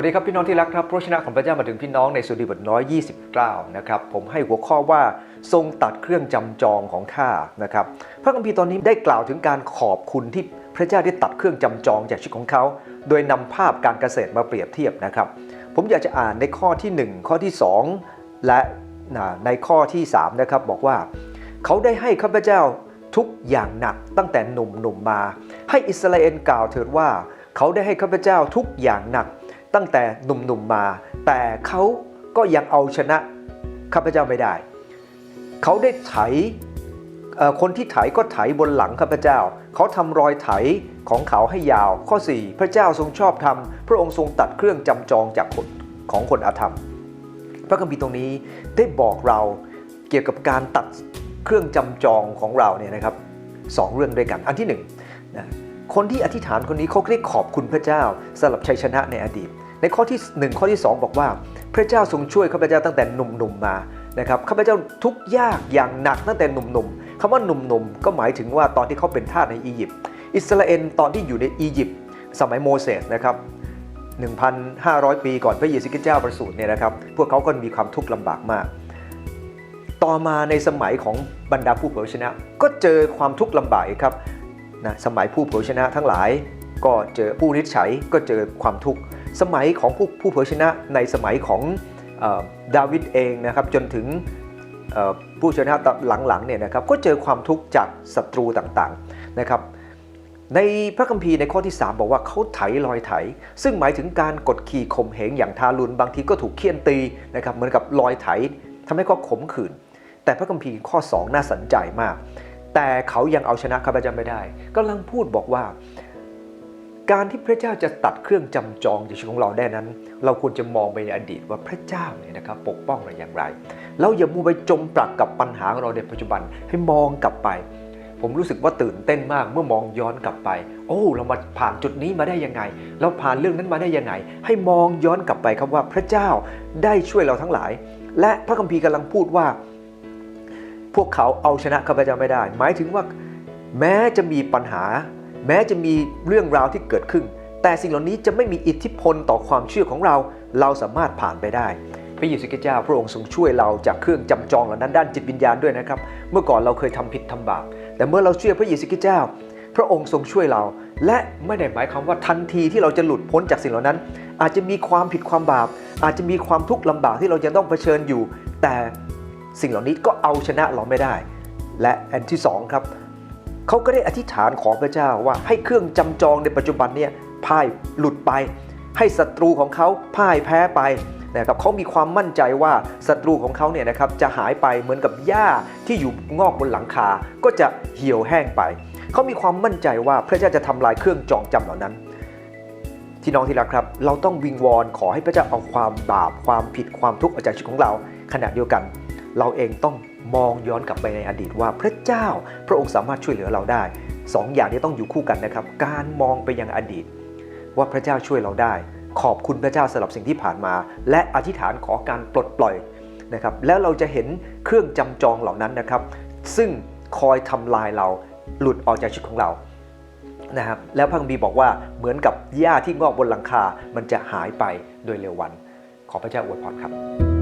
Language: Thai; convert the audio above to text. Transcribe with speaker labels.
Speaker 1: สวัสดีครับพี่น้องที่รักครับพระชนะของพระเจ้ามาถึงพี่น้องในสุดีบทน้อย 29 นะครับผมให้หัวข้อว่าทรงตัดเครื่องจำจองของข้านะครับพระคัมภีร์ตอนนี้ได้กล่าวถึงการขอบคุณที่พระเจ้าได้ตัดเครื่องจำจองจากชีวิตของเขา โดยนำภาพการเกษตรมาเปรียบเทียบนะครับ ผมอยากจะอ่านในข้อที่ 1 ข้อที่ 2 และในข้อที่3นะครับบอกว่า เขาได้ให้ข้าพเจ้าทุกอย่างหนักตั้งแต่หนุ่มๆมาให้อิสราเอลกล่าวเถิดว่า เขาได้ให้ข้าพเจ้าทุกอย่างหนัก ตั้งแต่หนุ่มๆมา แต่เขาก็ยังเอาชนะข้าพเจ้าไม่ได้ เขาได้ไถคนที่ไถก็ไถบนหลังข้าพเจ้า เขาทำรอยไถของเขาให้ยาว ข้อ 4 พระเจ้าทรงชอบธรรม พระองค์ทรงตัดเครื่องจำจองจากคนของคนอาธรรม พระคัมภีร์ตรงนี้ได้บอกเราเกี่ยวกับการตัดเครื่องจำจองของเราเนี่ยนะครับสองเรื่องด้วยกัน อันที่หนึ่งนะคนที่อธิษฐานคนนี้เขาได้ขอบคุณพระเจ้าสำหรับชัยชนะในอดีต ในข้อที่หนึ่งข้อที่สองบอกว่า พระเจ้าทรงช่วยข้าพเจ้าตั้งแต่หนุ่มๆมานะครับข้าพเจ้าทุกยากอย่างหนักตั้งแต่หนุ่มๆคำว่าหนุ่มๆก็หมายถึงว่าตอนที่เขาเป็นทาสในอียิปต์อิสราเอลตอนที่อยู่ในอียิปต์สมัยโมเสสนะครับ1,500 ปีก่อนพระเยซูคริสต์เจ้าประสูติเนี่ยนะครับพวกเขาก็มีความทุกข์ลำบากมาก ต่อมาในสมัยของบรรดาผู้เผยชนะ ก็เจอความทุกข์ลำบากอีกครับนะสมัยผู้เผยชนะทั้งหลาย ก็เจอผู้นิจฉัยก็เจอความทุกข์ สมัยของผู้ผู้เผยชนะในสมัยของดาวิดเองนะครับจนถึงผู้ชนะหลังๆเนี่ยนะครับก็เจอความทุกข์จากศัตรูต่างๆนะครับในพระคัมภีร์ในข้อที่ 3 บอกว่าเขาไถรอยไถ ซึ่งหมายถึงการกดขี่ข่มเหงอย่างทารุณบางทีก็ถูกเคี่ยนตีนะครับเหมือนกับรอยไถทำให้เขาขมขื่นแต่พระคัมภีร์ข้อ 2 น่าสนใจมาก แต่เขายังเอาชนะข้าพเจ้าไม่ได้กำลังพูดบอกว่า การที่พระเจ้าจะตัดเครื่องจำจองจากชีวิตของเราได้นั้น เราควรจะมองไปในอดีตว่าพระเจ้าเนี่ยนะครับปกป้องเราอย่างไร เราอย่ามัวไปจมปลักกับปัญหาของเราในปัจจุบันให้มองกลับไป ผมรู้สึกว่าตื่นเต้นมากเมื่อมองย้อนกลับไป โอ้เรามาผ่านจุดนี้มาได้ยังไง เราผ่านเรื่องนั้นมาได้ยังไง ให้มองย้อนกลับไปครับว่าพระเจ้าได้ช่วยเราทั้งหลาย และพระคัมภีร์กำลังพูดว่า พวกเขาเอาชนะข้าพเจ้าไม่ได้ หมายถึงว่าแม้จะมีปัญหา แม้จะมีเรื่องราวที่เกิดขึ้น แต่สิ่งเหล่านี้จะไม่มีอิทธิพลต่อความเชื่อของเรา เราสามารถผ่านไปได้พระเยซูคริสต์เจ้าพระองค์ทรงช่วยเราจากเครื่องจำจองเหล่านั้นด้านจิตวิญญาณด้วยนะครับ เมื่อก่อนเราเคยทำผิดทำบาปแต่เมื่อเราเชื่อพระเยซูคริสต์เจ้า พระองค์ทรงช่วยเรา และไม่ได้หมายความว่าทันทีที่เราจะหลุดพ้นจากสิ่งเหล่านั้น อาจจะมีความผิดความบาป อาจจะมีความทุกข์ลำบากที่เราจะต้องเผชิญอยู่ แต่สิ่งเหล่านี้ก็เอาชนะเราไม่ได้ และอันที่สองครับ เขาก็ได้อธิษฐานขอพระเจ้าว่าให้เครื่องจำจองในปัจจุบันเนี่ยพ่ายหลุดไป ให้ศัตรูของเขาพ่ายแพ้ไปนะครับเขามีความมั่นใจว่าศัตรูของเขาเนี่ยนะครับจะหายไปเหมือนกับหญ้าที่อยู่งอกบนหลังคา ก็จะเหี่ยวแห้งไป เขามีความมั่นใจว่าพระเจ้าจะทำลายเครื่องจองจำเหล่านั้น ที่น้องที่รักครับ เราต้องวิงวอนขอให้พระเจ้าเอาความบาปความผิดความทุกข์ออกจากชีวิตของเราขณะเดียวกัน เราเองต้องมองย้อนกลับไปในอดีตว่าพระเจ้าพระองค์สามารถช่วยเหลือเราได้สองอย่างนี้ต้องอยู่คู่กันนะครับ การมองไปยังอดีต ว่าพระเจ้าช่วยเราได้ ขอบคุณพระเจ้าสำหรับสิ่งที่ผ่านมา และอธิษฐานขอการปลดปล่อยนะครับแล้วเราจะเห็นเครื่องจำจองเหล่านั้นนะครับ ซึ่งคอยทำลายเราหลุดออกจากชีวิตของเรานะครับแล้วพระคัมภีร์บอกว่าเหมือนกับหญ้าที่งอกบนหลังคา มันจะหายไปโดยเร็ววัน ขอพระเจ้าอวยพรครับ